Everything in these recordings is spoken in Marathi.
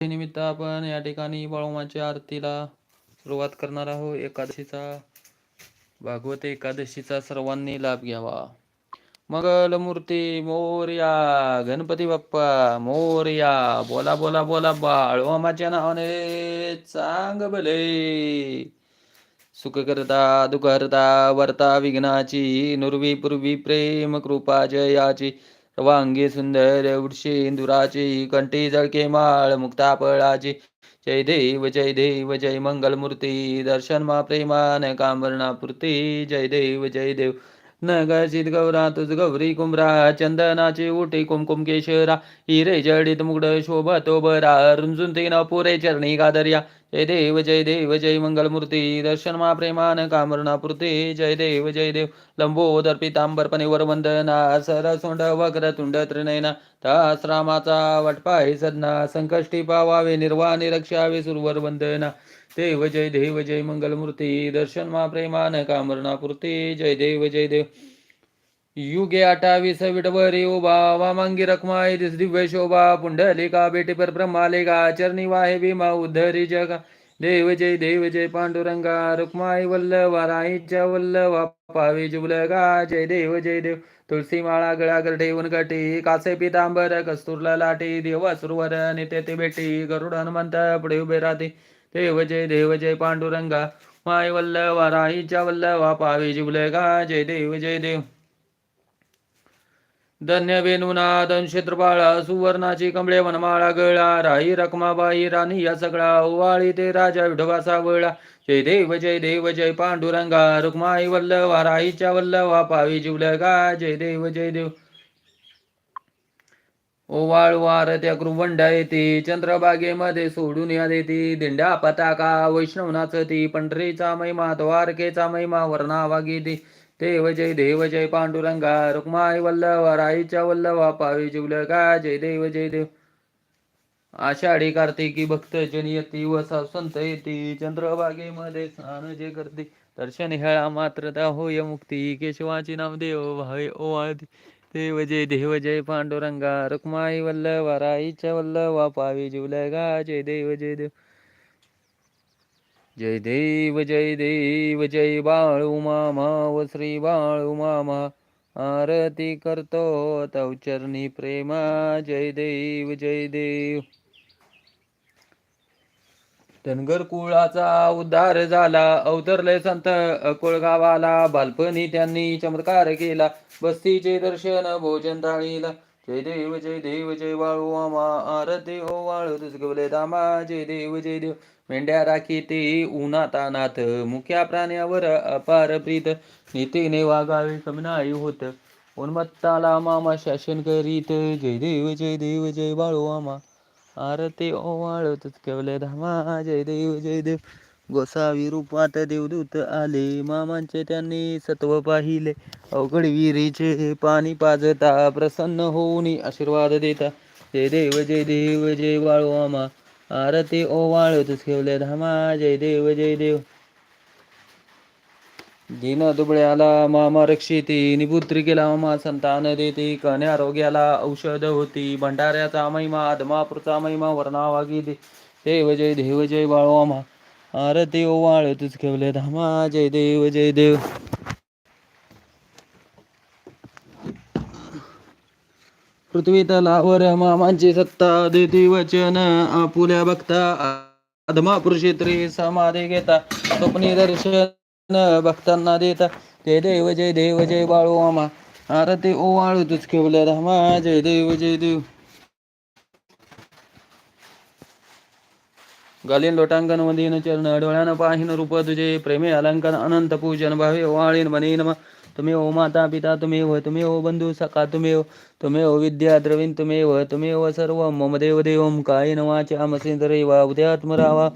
निमित्त आपण या ठिकाणी बाळूमाच्या आरतीला सुरुवात करणार आहोत. एकादशीचा भागवत एकादशीचा सर्वांनी लाभ घ्यावा. मंगलमूर्ती मोर्या गणपती बाप्पा मोर्या बोला बोला बोला बाळूमाच्या नावाने चांग भले. सुख करता दुःख करता वर्ता विघ्नाची नुर्वी पूर्वी प्रेम कृपा जयाची वांगी सुंदर वृक्षी इंदुराची कंठी जळके माळ मुक्तापळाची जय देव जय देव जय मंगलमूर्ती. दर्शन मा प्रेमान कामरणा पूर्ती. जय देव जय देव. नगसित गौरा तुझ गौरी कुमरा चंदनाची उठी कुमकुम केशरा. हिरे जडित मुगड शोभा तो बरा. रुंजून तीन पुरे चरणी गादर्या. जय देव जय देव जय मंगलमूर्ती दर्शन मा प्रेमान कामरणापूर्ती जय देव जय देव. लंबोदर पितांबरपणे पनिवर वंदना सरसोंड वक्र तुंड त्रिनयना तास रामाचा वटपाय सदना संकष्टी पावावे निर्वाणी रक्षावे सुरवर वंदना. देव जय देव जय मंगलमूर्ती दर्शन मा प्रेमान कामरणा पूर्ती जय देव जय देव. युगे अठावीस विटवरी उभा वामांगी रखमाय दिस दिव्य शोभा पुंडलिका बेटी पर ब्रह्मालिका चरणी वाहे भीमा उद्धरी जगा देव जय देव जय पांडुरंगा रुक्माई वल्लभा राईच्या वल्लभा पावी जुबलगा जय देव जय देव तुळसी माळा गळागर ठेवून कटी कासे पितांबर कस्तुरला लाटी देवा सुरवर नित्य ते बेटी गरुड हनुमंत पुढे उभे राहते देव जय देव जय पांडुरंगा माय वल्लभा राईच्या वल्लभा पावी जुबलगा जय देव जय देव. धन्य वेणुनाद क्षेत्रपाळा सुवर्णाची कमळे वनमाळा गळा राई रखमाबाई राणी या सगळा ओवाळी ते राजा विठोबा सावळा. जय देव जय देव जय पांडुरंगा रुक्माई वल्लवा राईच्या वल्लवा पावी जिवलगा जय देव जय देव. ओवाळ वार त्या कृवंडा येते चंद्रबागेमध्ये सोडून या देते. दिंडा पताका वैष्णव नाचती पंढरीचा महिमा द्वारकेचा महिमा वर्णावा गेते देव जय देव जय पांडुरंगा रुक्माई वल्लभा राईच्या वल्लभा पावी जिवलगा जय देव जय देव. आषाढी कार्तिकी भक्त जन येती वसा संत येती चंद्रभागेमध्ये स्नान जे करते. दर्शन हेळा मात्र त्या होय मुक्ती केशवाची नाम देव भावे ओवाळती देव जय देव जय पांडुरंगा रुक्माई वल्लभा राईच्या वल्लभा पावी जिवलगा जय देव जय देव. जय देव जय देव जय बाळू मामा व श्री बाळू मामा. आरती करतो तवचरणी प्रेमा. जय देव जय देव. धनगर कुळाचा उद्धार झाला. अवतरले संत अकोळ गावाला. बालपणी त्यांनी चमत्कार केला. बस्तीचे दर्शन भोजन थाळीला जय देव जय देव जय वाळू आमा आरती ओ वाळू तुझ गवले दामा जय देव जय देव. मेंढ्या राखी ते उन्हातानात मुख्या प्राण्यावर अपार प्रीत. नीतीने वागावे कमनाई होत. उन्मत्ताला मामा शासन करीत. जय देव जय देव जय बाळू मामा आरती हो ओवाळत केवले धामा जय देव जय देव. गोसावी रूपात देवदूत आले. मामांचे त्यांनी सत्व पाहिले. अवघड विहिरीचे पाणी पाजता प्रसन्न होऊन आशीर्वाद देता. जय देव जय देव जय बाळू आमा आरती ओवाळत ठेवले धामा. जय देव जय देव. दीन दुबळ्याला मामा रक्षिती. निपुत्री केला मामा संतान देते. कन्या आरोग्याला औषध होती. भंडाऱ्याचा महिमा आदमापूरचा महिमा वर्णावा गीते देव जय देव जय बाळू आरती ओवाळ तुझ केवले धामा जय देव जय देव. पृथ्वी तलावर मामांची सत्ता देती वचन आपुल्या बघता अधमा पुरुषेत्री समाधी घेता स्वप्नी दर्शन भक्तांना देता. जय देव जय देव जय बाळू मामा आरती ओवाळू तुझ केवले धामा जय देव जय देव. गालीन लोटांगण मदीन चरण डोळ्यानं पाहिन रूप तुझे प्रेमे अलंकन अनंत पूजन भावे वाळीन बनीन तुम्ही ओ माता पिता तुम्ही व तुम्ही ओ बंधू सखा तुम्ही तुम्ही ओ विद्या द्रवीण तुम्ही व तुम्ही ओ सर्व मम देव देवम कायन वाचा मसेंद्रैवा उद्यात्मरावा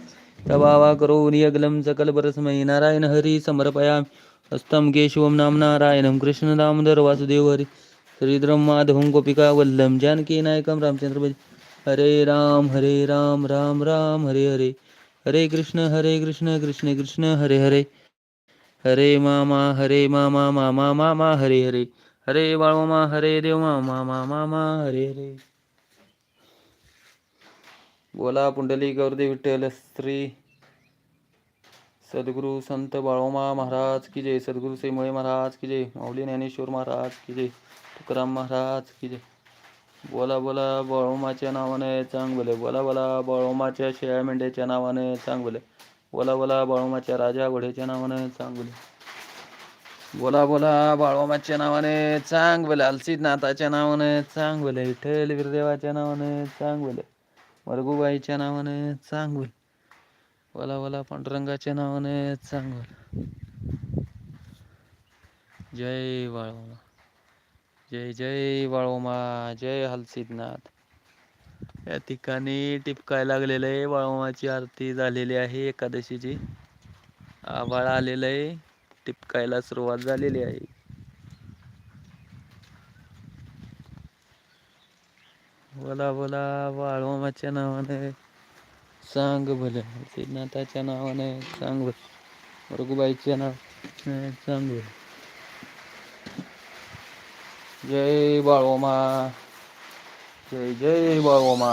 तवावा करो नियगलम सकल परस्मै नारायण हरी समर्पयामि. हस्तं केशवं नाम नारायणं कृष्ण दामोदर वासुदेव हरी. श्रीद्रम माधवं गोपिका वल्लम जानकी नायकम रामचंद्र हरे राम हरे राम राम राम, हरे हरे। हरे कृष्ण हरे कृष्ण कृष्ण कृष्ण, हरे हरे। हरे मामा हरे मामा मामा मामा, हरे हरे। हरे बाळ मामा हरे देव मामा मामा मा हरे हरे। बोला पुंडली गौरदे विठ्ठल, श्री सद्गुरु संत बाळोमा महाराज की जय। सद्गुरु सेमुळे महाराज की जय। माऊली ज्ञानेश्वर महाराज की जय। तुकाराम महाराज की जय। बोला बोला बाळोमाच्या नावाने चांग बोले बोला बोला बाळोमाच्या शेळ्या मेंढ्याच्या नावाने चांग बोले बोला बोला बाळोमाच्या राजा घोड्याच्या नावाने चांग बोले बोला बोला बाळोमाच्या नावाने चांग बोले अलसीनाथाच्या नावाने चांग बोले विठ्ठल वीरदेवाच्या नावाने चांग बोले मरगुबाईच्या नावाने चांग बोले बोला बोला पांडुरंगाच्या नावाने चांग बोले जय बाळोमा जय जय वाळोमा जय हलसिद्धनाथ या ठिकाणी टिपकाय लागलेलं आहे. वाळोमाची आरती झालेली आहे एकादशीची. आभाळ आलेलं आहे. टिपकायला सुरुवात झालेली आहे. बोला बोला वाळोमाच्या नावाने सांग भले. सिद्धनाथाच्या नावाने सांग भले. रघुबाईच्या नाव सांग भले. जय बाळोमा जय जय बाळोमा